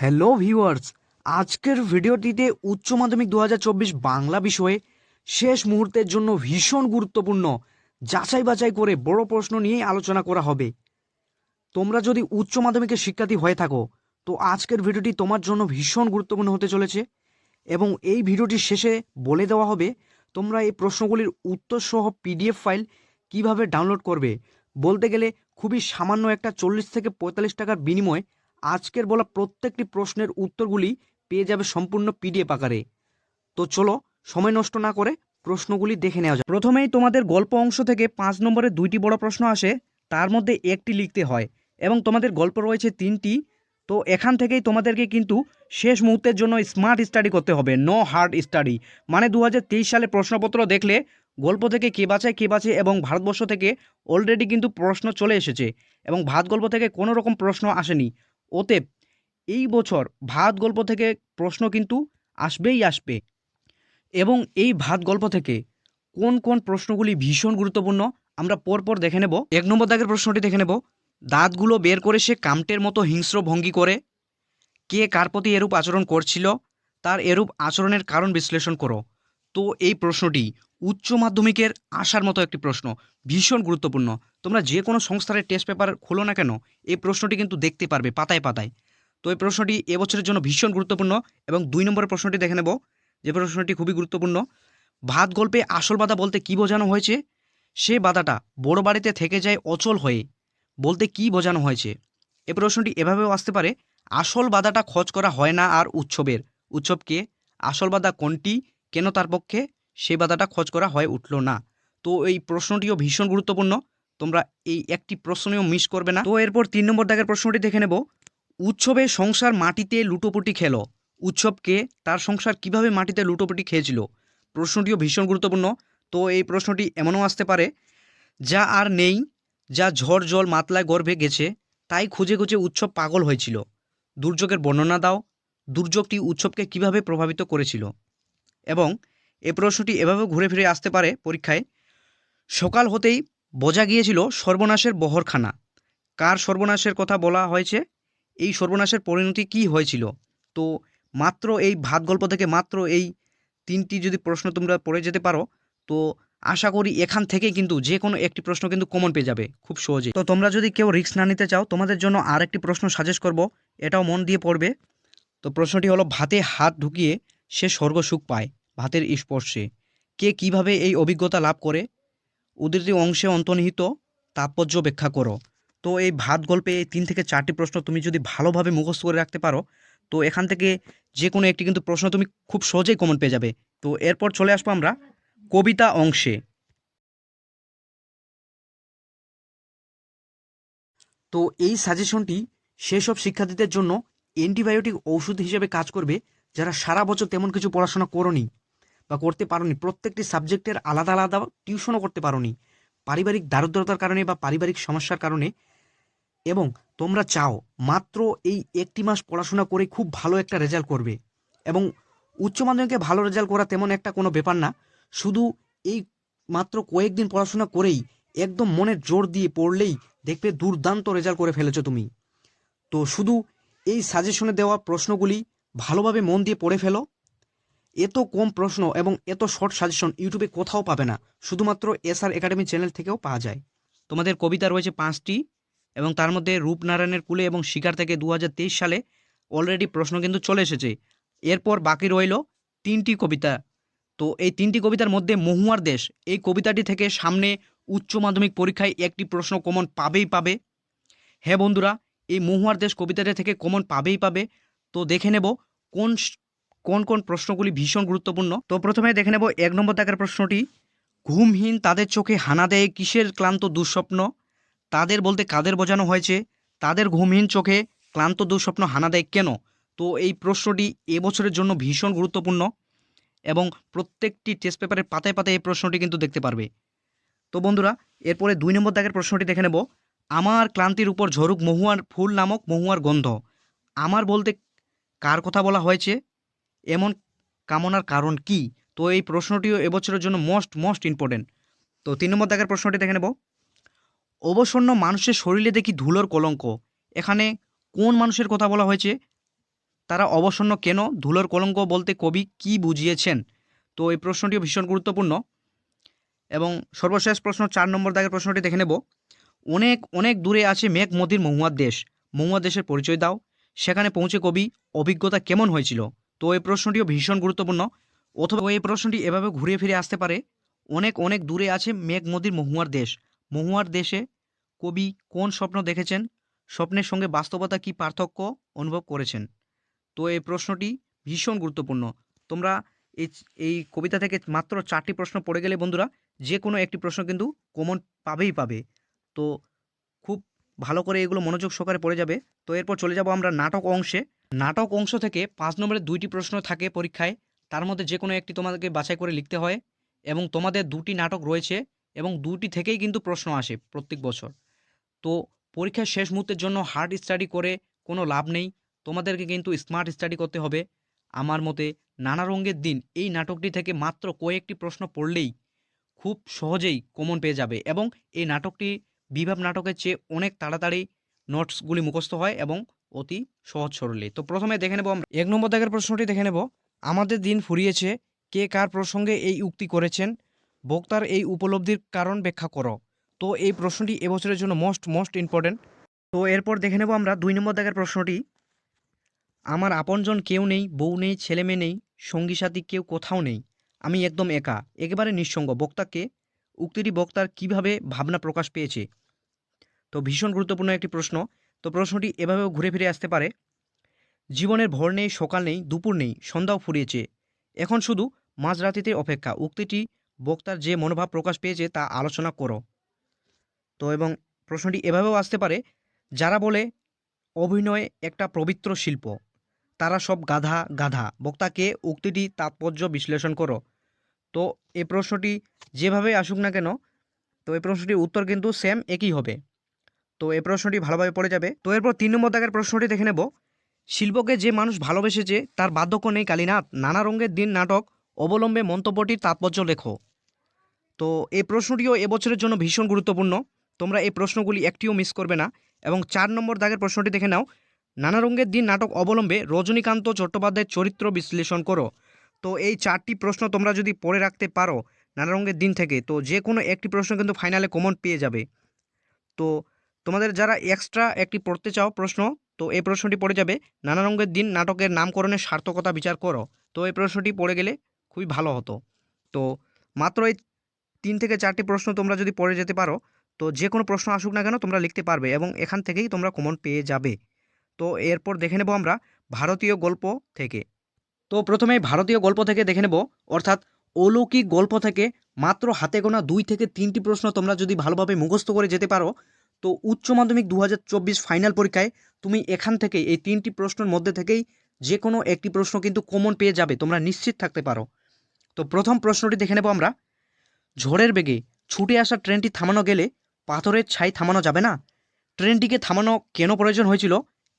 Hello viewers আজকের ভিডিওটিতে উচ্চ মাধ্যমিক দু হাজার চব্বিশ বাংলা বিষয়ে শেষ মুহূর্তের জন্য ভীষণ গুরুত্বপূর্ণ যাচাই বাছাই করে বড় প্রশ্ন নিয়েই আলোচনা করা হবে। তোমরা যদি উচ্চ মাধ্যমিকের শিক্ষার্থী হয়ে থাকো, তো আজকের ভিডিওটি তোমার জন্য ভীষণ গুরুত্বপূর্ণ হতে চলেছে এবং এই ভিডিওটির শেষে বলে দেওয়া হবে, তোমরা এই প্রশ্নগুলির উত্তর সহ পিডিএফ ফাইল কীভাবে ডাউনলোড করবে? বলতে গেলে খুবই সামান্য একটা চল্লিশ থেকে পঁয়তাল্লিশ টাকার বিনিময়ে আজকের বলা প্রত্যেকটি প্রশ্নের উত্তরগুলি পেয়ে যাবে সম্পূর্ণ পিডিএফ আকারে। তো চলো, সময় নষ্ট না করে প্রশ্নগুলি দেখে নেওয়া যাক। প্রথমেই তোমাদের গল্প অংশ থেকে পাঁচ নম্বরের দুইটি বড় প্রশ্ন আসে, তার মধ্যে একটি লিখতে হয় এবং তোমাদের গল্প রয়েছে তিনটি, তো এখান থেকেই তোমাদেরকে কিন্তু শেষ মুহূর্তের জন্য স্মার্ট স্টাডি করতে হবে, নো হার্ড স্টাডি। মানে দু হাজার তেইশ সালে প্রশ্নপত্র দেখলে গল্প থেকে কে বাঁচায় কে বাঁচে এবং ভারতবর্ষ থেকে অলরেডি কিন্তু প্রশ্ন চলে এসেছে এবং ভাত গল্প থেকে কোনো রকম প্রশ্ন আসেনি। অতএব এই বছর ভাত গল্প থেকে প্রশ্ন কিন্তু আসবেই আসবে। এবং এই ভাত গল্প থেকে কোন কোন প্রশ্নগুলি ভীষণ গুরুত্বপূর্ণ আমরা পরপর দেখে নেব। এক নম্বর দাগের প্রশ্নটি দেখে নেব। দাঁতগুলো বের করে সে কামটের মতো হিংস্র ভঙ্গি করে। কে কার প্রতি এরূপ আচরণ করছিল? তার এরূপ আচরণের কারণ বিশ্লেষণ করো। তো এই প্রশ্নটি উচ্চ মাধ্যমিকের আসার মতো একটি প্রশ্ন, ভীষণ গুরুত্বপূর্ণ। তোমরা যে কোনো সংস্থার টেস্ট পেপার খোলো না কেন, এই প্রশ্নটি কিন্তু দেখতে পারবে পাতায় পাতায়। তো এই প্রশ্নটি এবছরের জন্য ভীষণ গুরুত্বপূর্ণ এবং দুই নম্বরের প্রশ্নটি দেখে নেব, যে প্রশ্নটি খুবই গুরুত্বপূর্ণ। ভাত গল্পে আসল বাধা বলতে কি বোঝানো হয়েছে? সে বাধাটা বড় বাড়িতে থেকে যায় অচল হয়ে বলতে কি বোঝানো হয়েছে? এ প্রশ্নটি এভাবেও আসতে পারে, আসল বাধাটা খোঁজ করা হয় না আর উৎসবের। উৎসবকে আসল বাধা কোনটি? কেন তার পক্ষে সে বাধাটা খোঁজ করা হয়ে উঠল না? তো এই প্রশ্নটিও ভীষণ গুরুত্বপূর্ণ। তোমরা এই একটি প্রশ্নও মিস করবে না। তো এরপর তিন নম্বর দাগের প্রশ্নটি দেখে নেব। উৎসবে সংসার মাটিতে লুটোপুটি খেলো। উৎসবকে তার সংসার কীভাবে মাটিতে লুটোপুটি খেয়েছিল? প্রশ্নটিও ভীষণ গুরুত্বপূর্ণ। তো এই প্রশ্নটি এমনও আসতে পারে, যা আর নেই, যা ঝড় জল মাতলায় গর্ভে গেছে, তাই খুঁজে খুঁজে উৎসব পাগল হয়েছিল। দুর্যোগের বর্ণনা দাও। দুর্যোগটি উৎসবকে কীভাবে প্রভাবিত করেছিল? এবং এ প্রশ্নটি এভাবেও ঘুরে ফিরে আসতে পারে পরীক্ষায়। সকাল হতেই বোঝা গিয়েছিল সর্বনাশের বহরখানা। কার সর্বনাশের কথা বলা হয়েছে? এই সর্বনাশের পরিণতি কি হয়েছিল? তো মাত্র এই ভাত গল্প থেকে মাত্র এই তিনটি যদি প্রশ্ন তোমরা পড়ে যেতে পারো, তো আশা করি এখান থেকে কিন্তু যে কোনো একটি প্রশ্ন কিন্তু কমন পেয়ে যাবে খুব সহজে। তো তোমরা যদি কেউ রিস্ক না নিতে চাও, তোমাদের জন্য আর একটি প্রশ্ন সাজেস্ট করব, এটাও মন দিয়ে পড়বে। তো প্রশ্নটি হলো, ভাতে হাত ঢুকিয়ে সে স্বর্গ সুখ পায়, ভাতের স্পর্শে। কে কীভাবে এই অভিজ্ঞতা লাভ করে? উদ্ধৃতি অংশে অন্তর্নিহিত, তাৎপর্য ব্যাখ্যা করো। তো এই ভাত গল্পে এই তিন থেকে চারটি প্রশ্ন তুমি যদি ভালোভাবে মুখস্থ করে রাখতে পারো, তো এখান থেকে যে কোনো একটি কিন্তু প্রশ্ন তুমি খুব সহজেই কমন পেয়ে যাবে। তো এরপর চলে আসব আমরা কবিতা অংশে। তো এই সাজেশনটি সেসব শিক্ষার্থীদের জন্য অ্যান্টিবায়োটিক ওষুধ হিসেবে কাজ করবে যারা সারা বছর তেমন কিছু পড়াশোনা করনি বা করতে পারোনি, প্রত্যেকটি সাবজেক্টের আলাদা আলাদা টিউশনও করতে পারোনি, পারিবারিক দারিদ্রতার কারণে বা পারিবারিক সমস্যার কারণে। এবং তোমরা চাও মাত্র এই একটি মাস পড়াশোনা করে খুব ভালো একটা রেজাল্ট করবে। এবং উচ্চ মাধ্যমিকে ভালো রেজাল্ট করা তেমন একটা কোনো ব্যাপার না, শুধু এই মাত্র কয়েকদিন পড়াশোনা করেই একদম মনের জোর দিয়ে পড়লেই দেখবে দুর্দান্ত রেজাল্ট করে ফেলেছো তুমি। তো শুধু এই সাজেশনে দেওয়া প্রশ্নগুলি ভালোভাবে মন দিয়ে পড়ে ফেলো। এত কম প্রশ্ন এবং এত শর্ট সাজেশন ইউটিউবে কোথাও পাবে না। শুধুমাত্র এসআর একাডেমি চ্যানেল থেকেও পাওয়া যায়। তোমাদের কবিতা রয়েছে পাঁচটি এবং তার মধ্যে রূপনারায়ণের কুলে এবং শিকার থেকে দু হাজার তেইশ সালে অলরেডি প্রশ্ন কিন্তু চলে এসেছে। এরপর বাকি রইল তিনটি কবিতা। তো এই তিনটি কবিতার মধ্যে মহুয়ার দেশ, এই কবিতাটি থেকে সামনে উচ্চ মাধ্যমিক পরীক্ষায় একটি প্রশ্ন কমন পাবেই পাবে। হ্যাঁ বন্ধুরা, এই মহুয়ার দেশ কবিতাটি থেকে কমন পাবেই পাবে। তো দেখে নেব কোন কোন কোন প্রশ্নগুলি ভীষণ গুরুত্বপূর্ণ। তো প্রথমে দেখে নেব এক নম্বর দাগের প্রশ্নটি, ঘুমহীন তাদের চোখে হানা দেয় কিসের ক্লান্ত দুঃস্বপ্ন? তাদের বলতে কাদের বোঝানো হয়েছে? তাদের ঘুমহীন চোখে ক্লান্ত দুঃস্বপ্ন হানা দেয় কেন? তো এই প্রশ্নটি এবছরের জন্য ভীষণ গুরুত্বপূর্ণ এবং প্রত্যেকটি টেস্ট পেপারের পাতায় পাতায় এই প্রশ্নটি কিন্তু দেখতে পারবে। তো বন্ধুরা, এরপরে দুই নম্বর দাগের প্রশ্নটি দেখে নেব। আমার ক্লান্তির উপর ঝরুক মহুয়ার ফুল নামক মহুয়ার গন্ধ। আমার বলতে কার কথা বলা হয়েছে? এমন কামনার কারণ কি? তো এই প্রশ্নটিও এবছরের জন্য মোস্ট মোস্ট ইম্পর্টেন্ট তো তিন নম্বর দাগের প্রশ্নটি দেখে নেব। অবসন্ন মানুষের শরীরে দেখি ধুলোর কলঙ্ক। এখানে কোন মানুষের কথা বলা হয়েছে? তারা অবসন্ন কেন? ধুলোর কলঙ্ক বলতে কবি কি বুঝিয়েছেন? তো এই প্রশ্নটিও ভীষণ গুরুত্বপূর্ণ। এবং সর্বশেষ প্রশ্ন চার নম্বর দাগের প্রশ্নটি দেখে নেব। অনেক অনেক দূরে আছে মেঘ মদির মহুয়ার দেশ। মহুয়া দেশের পরিচয় দাও। সেখানে পৌঁছে কবি, অভিজ্ঞতা কেমন হয়েছিল? তো এই প্রশ্নটিও ভীষণ গুরুত্বপূর্ণ। অথবা এই প্রশ্নটি এভাবে ঘুরে ফিরে আসতে পারে। অনেক অনেক দূরে আছে মেঘ নদীর মহুয়ার দেশ। মহুয়ার দেশে কবি কোন স্বপ্ন দেখেছেন? স্বপ্নের সঙ্গে বাস্তবতা কি পার্থক্য অনুভব করেছেন? তো এই প্রশ্নটি ভীষণ গুরুত্বপূর্ণ। তোমরা এই এই কবিতা থেকে মাত্র চারটি প্রশ্ন পড়ে গেলে বন্ধুরা যে কোনো একটি প্রশ্ন কিন্তু কমন পাবেই পাবে। তো ভালো করে এগুলো মনোযোগ সহকারে পড়ে যাবে। তো এরপর চলে যাব আমরা নাটক অংশে। নাটক অংশ থেকে পাঁচ নম্বরের দুইটি প্রশ্ন থাকে পরীক্ষায়। তার মধ্যে যে কোনো একটি তোমাদেরকে বাছাই করে লিখতে হয় এবং তোমাদের দুটি নাটক রয়েছে এবং দুটি থেকেই কিন্তু প্রশ্ন আসে প্রত্যেক বছর। তো পরীক্ষার শেষ মুহূর্তের জন্য হার্ড স্টাডি করে কোনো লাভ নেই। তোমাদেরকে কিন্তু স্মার্ট স্টাডি করতে হবে। আমার মতে নানা রঙের দিন এই নাটকটি থেকে মাত্র কয়েকটি প্রশ্ন পড়লেই খুব সহজেই কমন পেয়ে যাবে এবং এই নাটকটি বিভাব নাটকের চেয়ে অনেক তাড়াতাড়ি নোটসগুলি মুখস্থ হয় এবং অতি সহজ সরলে তো প্রথমে দেখে নেব আমরা। এক নম্বর দাগের প্রশ্নটি দেখে নেব। আমাদের দিন ফুরিয়েছে। কে কার প্রসঙ্গে এই উক্তি করেছেন? বক্তার এই উপলব্ধির কারণ ব্যাখ্যা করো। তো এই প্রশ্নটি এবছরের জন্য মোস্ট মোস্ট ইম্পর্টেন্ট তো এরপর দেখে নেব আমরা দুই নম্বর দাগের প্রশ্নটি। আমার আপনজন কেউ নেই, বউ নেই, ছেলে মেয়ে নেই, সঙ্গী সাথী কেউ কোথাও নেই। আমি একদম একা, একেবারে নিঃসঙ্গ। বক্তাকে, উক্তিটি বক্তার কীভাবে ভাবনা প্রকাশ পেয়েছে? তো ভীষণ গুরুত্বপূর্ণ একটি প্রশ্ন। তো প্রশ্নটি এভাবেও ঘুরে ফিরে আসতে পারে। জীবনের ভর নেই, সকাল নেই, দুপুর নেই, সন্ধ্যাও ফুরিয়েছে। এখন শুধু মাঝরাতিতে অপেক্ষা। উক্তিটি বক্তার যে মনোভাব প্রকাশ পেয়েছে তা আলোচনা করো। তো এবং প্রশ্নটি এভাবেও আসতে পারে, যারা বলে অভিনয় একটা পবিত্র শিল্প, তারা সব গাধা গাধা। বক্তাকে উক্তিটি তাৎপর্য বিশ্লেষণ করো। তো এই প্রশ্নটি যেভাবে আসুক না কেন, তো এই প্রশ্নটির উত্তর কিন্তু সেম একই হবে। তো এই প্রশ্নটি ভালোভাবে পড়ে যাবে। তো এরপর তিন নম্বর দাগের প্রশ্নটি দেখে নেব। শিল্পকে যে মানুষ ভালোবেসেছে তার বার্ধক্য নেই, কালীনাথ, নানা রঙের দিন নাটক, অবলম্বে মন্তব্যটির তাৎপর্য লেখো। তো এই প্রশ্নটিও এবছরের জন্য ভীষণ গুরুত্বপূর্ণ। তোমরা এই প্রশ্নগুলি একটিও মিস করবে না। এবং চার নম্বর দাগের প্রশ্নটি দেখে নাও। নানা রঙের দিন নাটক অবলম্বে রজনীকান্ত চট্টোপাধ্যায়ের চরিত্র বিশ্লেষণ করো। তো এই চারটি প্রশ্ন তোমরা যদি পড়ে রাখতে পারো নানা রঙের দিন থেকে, তো যে কোনো একটি প্রশ্ন কিন্তু ফাইনালে কমন পেয়ে যাবে। তো তোমাদের যারা এক্সট্রা একটি পড়তে চাও প্রশ্ন, তো এই প্রশ্নটি পড়ে যাবে। নানা রঙের দিন নাটকের নামকরণের সার্থকতা বিচার করো। তো এই প্রশ্নটি পড়ে গেলে খুবই ভালো হতো। তো মাত্র এই তিন থেকে চারটি প্রশ্ন তোমরা যদি পড়ে যেতে পারো, তো যে কোনো প্রশ্ন আসুক না কেন তোমরা লিখতে পারবে এবং এখান থেকেই তোমরা কমন পেয়ে যাবে। তো এরপর দেখে নেব আমরা ভারতীয় গল্প থেকে। তো প্রথমে ভারতীয় গল্প থেকে দেখে নেব, অর্থাৎ অলৌকিক গল্প থেকে মাত্র হাতে গোনা দুই থেকে তিনটি প্রশ্ন তোমরা যদি ভালোভাবে মুখস্থ করে যেতে পারো তো উচ্চ মাধ্যমিক দু হাজার চব্বিশ ফাইনাল পরীক্ষায় তুমি এখান থেকে এই তিনটি প্রশ্নের মধ্যে থেকেই যে কোনো একটি প্রশ্ন কিন্তু কমন পেয়ে যাবে, তোমরা নিশ্চিত থাকতে পারো। তো প্রথম প্রশ্নটি দেখে নেব আমরা। ঝড়ের বেগে ছুটে আসা ট্রেনটি থামানো গেলে পাথরের ছাই থামানো যাবে না? ট্রেনটিকে থামানো কেন প্রয়োজন হয়েছিল?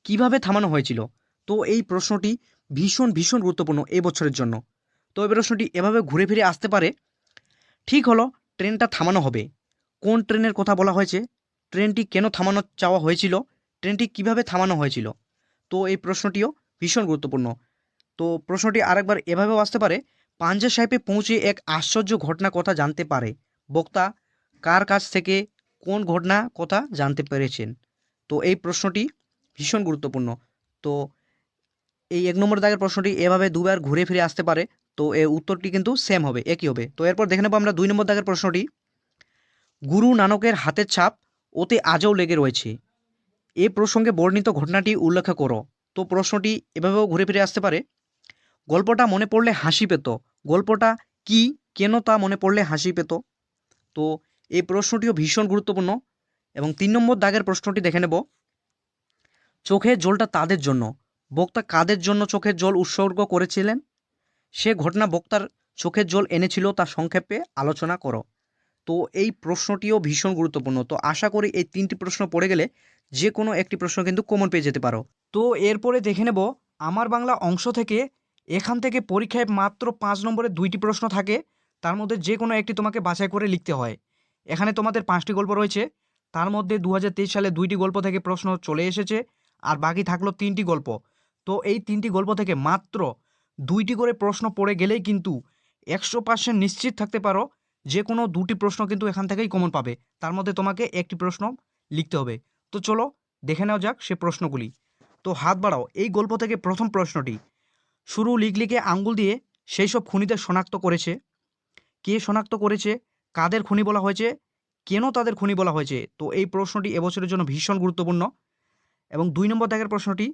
কীভাবে থামানো হয়েছিল? তো এই প্রশ্নটি ভীষণ ভীষণ গুরুত্বপূর্ণ এই বছরের জন্য। তো এই প্রশ্নটি এভাবে ঘুরে ফিরে আসতে পারে। ঠিক হলো, ট্রেনটা থামানো হবে। কোন ট্রেনের কথা বলা হয়েছে? ট্রেনটি কেন থামানো চাওয়া হয়েছিল? ট্রেনটি কীভাবে থামানো হয়েছিল? তো এই প্রশ্নটিও ভীষণ গুরুত্বপূর্ণ। তো প্রশ্নটি আরেকবার এভাবেও আসতে পারে, পাঞ্জা সাহেবে পৌঁছে এক আশ্চর্য ঘটনা কথা জানতে পারে। বক্তা, কার কাছ থেকে কোন ঘটনা কথা জানতে পেরেছেন? তো এই প্রশ্নটি ভীষণ গুরুত্বপূর্ণ। তো এই এক নম্বর দাগের প্রশ্নটি এভাবে দুবার ঘুরে ফিরে আসতে পারে, তো এর উত্তরটি কিন্তু সেম হবে, একই হবে। তো এরপর দেখে নেব আমরা দুই নম্বর দাগের প্রশ্নটি। গুরু নানকের হাতের ছাপ ওতে আজও লেগে রয়েছে। এ প্রসঙ্গে বর্ণিত ঘটনাটি উল্লেখ করো। তো প্রশ্নটি এভাবেও ঘুরে ফিরে আসতে পারে। গল্পটা মনে পড়লে হাসি পেত। গল্পটা কি, কেন তা মনে পড়লে হাসি পেত? তো এই প্রশ্নটিও ভীষণ গুরুত্বপূর্ণ এবং তিন নম্বর দাগের প্রশ্নটি দেখে নেব। চোখের জলটা তাদের জন্য। বক্তা কাদের জন্য চোখের জল উৎসর্গ করেছিলেন? সে ঘটনা বক্তার চোখের জল এনেছিল তা সংক্ষেপে আলোচনা করো। তো এই প্রশ্নটিও ভীষণ গুরুত্বপূর্ণ। তো আশা করি এই তিনটি প্রশ্ন পড়ে গেলে যে কোনো একটি প্রশ্ন কিন্তু কমন পেয়ে যেতে পারো। তো এরপরে দেখে নেব, আমার বাংলা অংশ থেকে এখান থেকে পরীক্ষায় মাত্র পাঁচ নম্বরে দুইটি প্রশ্ন থাকে, তার মধ্যে যে কোনো একটি তোমাকে বাছাই করে লিখতে হয়। এখানে তোমাদের পাঁচটি গল্প রয়েছে, তার মধ্যে দু হাজার তেইশ সালে দুইটি গল্প থেকে প্রশ্ন চলে এসেছে, আর বাকি থাকল তিনটি গল্প। তো এই তিনটি গল্প থেকে মাত্র দুইটি করে প্রশ্ন পড়ে গেলেই কিন্তু একশো পার্সেন্ট নিশ্চিত থাকতে পারো যে কোনো দুটি প্রশ্ন কিন্তু এখান থেকেই কমন পাবে। তার মধ্যে তোমাকে একটি প্রশ্ন লিখতে হবে। তো চলো, দেখে নেওয়া যাক সে প্রশ্নগুলি। তো হাত বাড়াও, এই গল্প থেকে প্রথম প্রশ্নটি। শুরু লিখলিকে আঙ্গুল দিয়ে সেই সব খুনিদের শনাক্ত করেছে। কে শনাক্ত করেছে? কাদের খুনি বলা হয়েছে? কেন তাদের খুনি বলা হয়েছে? তো এই প্রশ্নটি এবছরের জন্য ভীষণ গুরুত্বপূর্ণ। এবং দুই নম্বর দাগের প্রশ্নটি,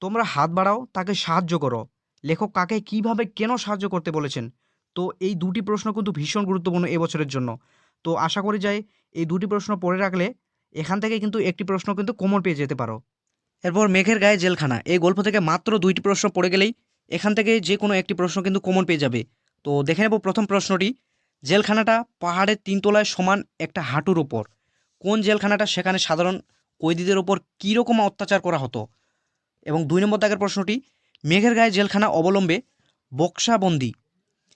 তোমরা হাত বাড়াও, তাকে সাহায্য করো। লেখক কাকে কীভাবে কেন সাহায্য করতে বলেছেন? তো এই দুটি প্রশ্ন কিন্তু ভীষণ গুরুত্বপূর্ণ এবছরের জন্য। তো আশা করি যাই, এই দুটি প্রশ্ন পড়ে রাখলে এখান থেকে কিন্তু একটি প্রশ্ন কিন্তু কোমর পেয়ে যেতে পারো। এরপর মেঘের গায়ে জেলখানা, এই গল্প থেকে মাত্র দুইটি প্রশ্ন পড়ে গেলেই এখান থেকে যে কোনো একটি প্রশ্ন কিন্তু কোমর পেয়ে যাবে। তো দেখে নেব প্রথম প্রশ্নটি, জেলখানাটা পাহাড়ের তিনতলায় সমান একটা হাঁটুর ওপর কোন জেলখানাটা সেখানে সাধারণ কয়েদিদের ওপর কীরকম অত্যাচার করা হতো? এবং দুই নম্বর দাগের প্রশ্নটি, মেঘের গায়ে জেলখানা অবলম্বে বক্সাবন্দি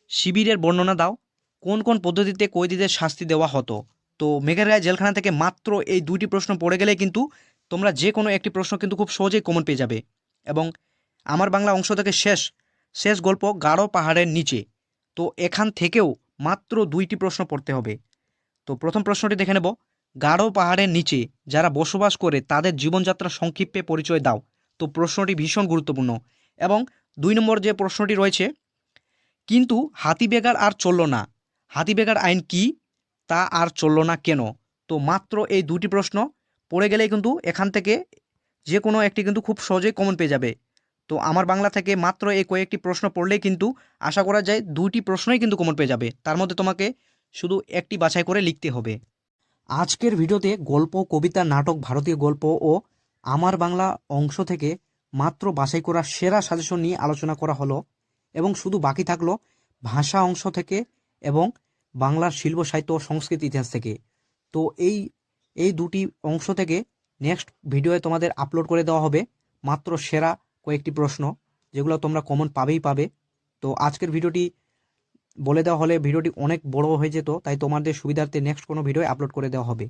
শিবিরের বর্ণনা দাও। কোন কোন পদ্ধতিতে কয়েদিদের শাস্তি দেওয়া হতো? তো মেঘের গায়ে জেলখানা থেকে মাত্র এই দুইটি প্রশ্ন পড়ে গেলে কিন্তু তোমরা যে কোনো একটি প্রশ্ন কিন্তু খুব সহজেই কমন পেয়ে যাবে। এবং আমার বাংলা অংশ থেকে শেষ শেষ গল্প গাঢ় পাহাড়ের নিচে। তো এখান থেকেও মাত্র দুইটি প্রশ্ন পড়তে হবে। তো প্রথম প্রশ্নটি দেখে নেব। গাঢ় পাহাড়ের নিচে যারা বসবাস করে তাদের জীবনযাত্রা সংক্ষিপ্তে পরিচয় দাও। তো প্রশ্নটি ভীষণ গুরুত্বপূর্ণ। এবং দুই নম্বর যে প্রশ্নটি রয়েছে কিন্তু হাতি বেগার আর চলল না। হাতি বেগার আইন কি, তা আর চলল না কেন? তো মাত্র এই দুটি প্রশ্ন পড়ে গেলেই কিন্তু এখান থেকে যে কোনো একটি কিন্তু খুব সহজেই কমন পেয়ে যাবে। তো আমার বাংলা থেকে মাত্র এই কয়েকটি প্রশ্ন পড়লেই কিন্তু আশা করা যায় দুইটি প্রশ্নই কিন্তু কমন পেয়ে যাবে। তার মধ্যে তোমাকে শুধু একটি বাছাই করে লিখতে হবে। আজকের ভিডিওতে গল্প, কবিতা, নাটক, ভারতীয় গল্প ও আমার বাংলা অংশ থেকে মাত্র বাছাই করা সেরা সাজেশন নিয়ে আলোচনা করা হলো। এবং শুধু বাকি থাকল ভাষা অংশ থেকে এবং বাংলার শিল্প, সাহিত্য ও সংস্কৃতি ইতিহাস থেকে। তো এই এই দুটি অংশ থেকে নেক্সট ভিডিওয়ে তোমাদের আপলোড করে দেওয়া হবে মাত্র সেরা কয়েকটি প্রশ্ন, যেগুলো তোমরা কমন পাবেই পাবে। তো আজকের ভিডিওটি বলে দেওয়া হলে ভিডিওটি অনেক বড় হয়ে যেত, তাই তোমাদের সুবিধার্থে নেক্সট কোনো ভিডিও আপলোড করে দেওয়া হবে।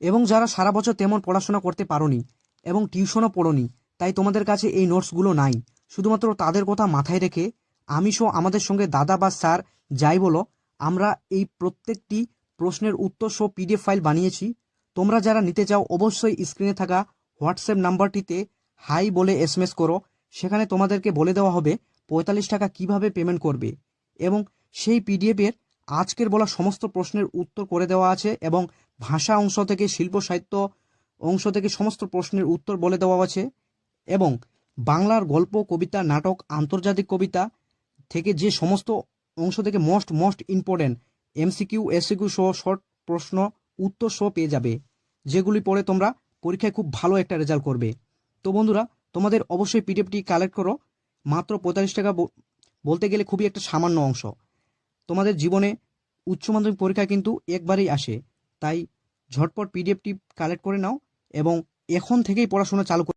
এবং যারা সারা বছর তেমন পড়াশোনা করতে পারোনি এবং টিউশনও পড়োনি, তাই তোমাদের কাছে এই নোটসগুলো নাই। শুধুমাত্র তাদের কথা মাথায় রেখে আমি সহ আমাদের সঙ্গে দাদা বা স্যার যাই বলো, আমরা এই প্রত্যেকটি প্রশ্নের উত্তর সহ পিডিএফ ফাইল বানিয়েছি। তোমরা যারা নিতে চাও, অবশ্যই স্ক্রিনে থাকা হোয়াটসঅ্যাপ নাম্বারটিতে হাই বলে এসএমএস করো। সেখানে তোমাদেরকে বলে দেওয়া হবে পঁয়তাল্লিশ টাকা কীভাবে পেমেন্ট করবে। এবং সেই পিডিএফের আজকের বলা সমস্ত প্রশ্নের উত্তর করে দেওয়া আছে এবং ভাষা অংশ থেকে শিল্প সাহিত্য অংশ থেকে সমস্ত প্রশ্নের উত্তর বলে দেওয়া আছে। এবং বাংলার গল্প, কবিতা, নাটক, আন্তর্জাতিক কবিতা থেকে যে সমস্ত অংশ থেকে most most important MCQ SCQ সহ শর্ট প্রশ্ন, উত্তর সহ পেয়ে যাবে, যেগুলি পড়ে তোমরা পরীক্ষায় খুব ভালো একটা রেজাল্ট করবে। তো বন্ধুরা, তোমাদের অবশ্যই পিডিএফটি কালেক্ট করো। মাত্র পঁয়তাল্লিশ টাকা বলতে গেলে খুবই একটা সামান্য অংশ। তোমাদের জীবনে উচ্চ মাধ্যমিক পরীক্ষা কিন্তু একবারেই আসে। তাই ঝটপট পিডিএফটি কালেক্ট করে নাও এবং এখন থেকেই পড়াশোনা চালু।